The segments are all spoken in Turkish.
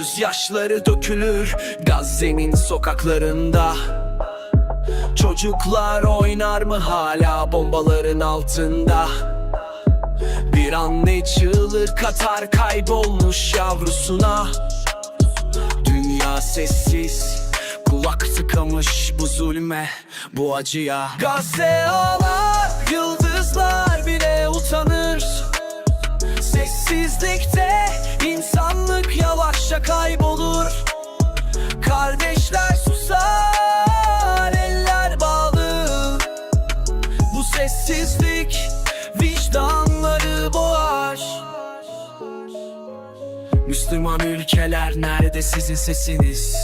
Gözyaşları dökülür Gazze'nin sokaklarında. Çocuklar oynar mı hala bombaların altında? Bir anne çığlık katar kaybolmuş yavrusuna. Dünya sessiz Kulak tıkamış bu zulme Bu acıya. Gazze ağlar Yıldızlar bile utanır. Sessizlikte kaybolur Kardeşler susar Eller bağlı Bu sessizlik Vicdanları boğar Müslüman ülkeler nerede sizin sesiniz?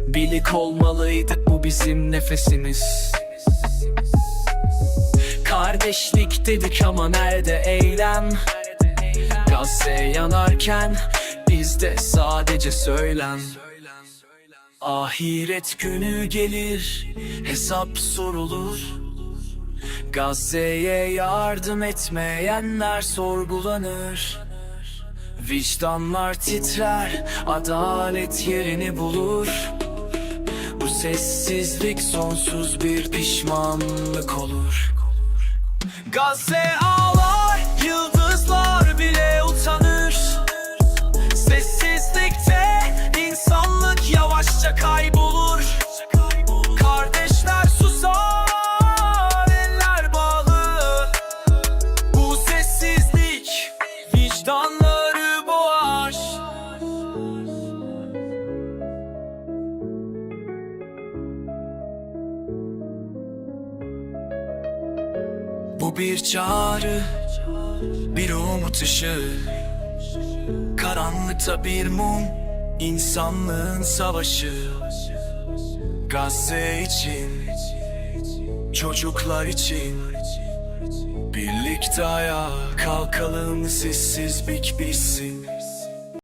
Birlik olmalıydı bu bizim nefesimiz Kardeşlik dedik ama nerede eylem? Gazze yanarken bizde sadece söylem Ahiret günü gelir hesap sorulur. Gazze'ye yardım etmeyenler sorgulanır. Vicdanlar titrer, adalet yerini bulur. Bu sessizlik sonsuz bir pişmanlık olur. Gazze ağlar, yıldızlar Bu bir çağrı, bir umut ışığı. Karanlıkta bir mum, insanlığın savaşı. Gazze için, çocuklar için. Birlikte ayağa kalkalım sessizlik bitsin